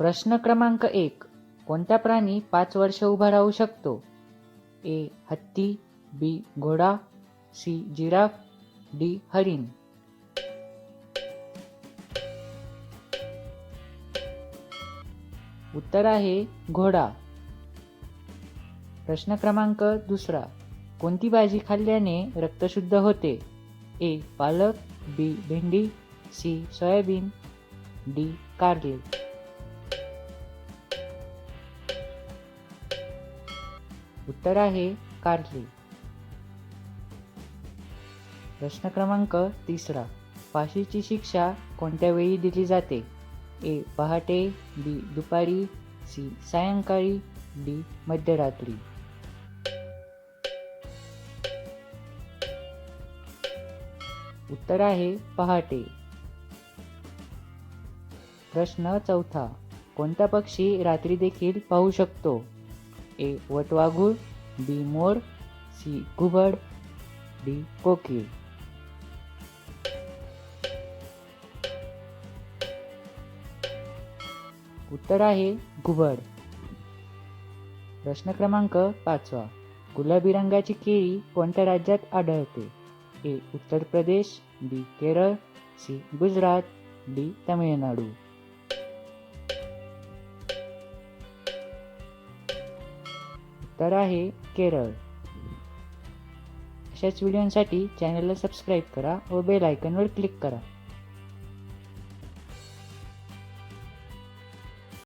प्रश्न क्रमांक एक. कोणता प्राणी पाच वर्ष उभा राहू शकतो? ए. हत्ती बी. घोडा सी. Giraffe D. हरिण. उत्तर आहे घोडा. प्रश्न क्रमांक दुसरा. कोणती भाजी खाल्ल्याने रक्तशुद्ध होते? ए. पालक बी. भेंडी सी. Soybean D. कारले. उत्तर आहे कारली. प्रश्न क्रमांक तिसरा. फाशीची शिक्षा कोणत्या वेळी दिली जाते? ए. पहाटे बी. दुपारी सी. सायंकाळी डी. मध्यरात्री. उत्तर आहे पहाटे. प्रश्न चौथा. कोणता पक्षी रात्री देखील पाहू शकतो? ए वटवाघूळ बी मोर सी घुबड डी कोकीळ. उत्तर आहे घुबड प्रश्न क्रमांक पाचवा. गुलाबी रंगाची केळी कोणत्या राज्यात आढळते? A Uttar Pradesh B Kerala C Gujarat D Tamil Nadu. तर आहे केरळ. अशाच व्हिडिओंसाठी चॅनलला सबस्क्राईब करा व बेल आयकनवर क्लिक करा.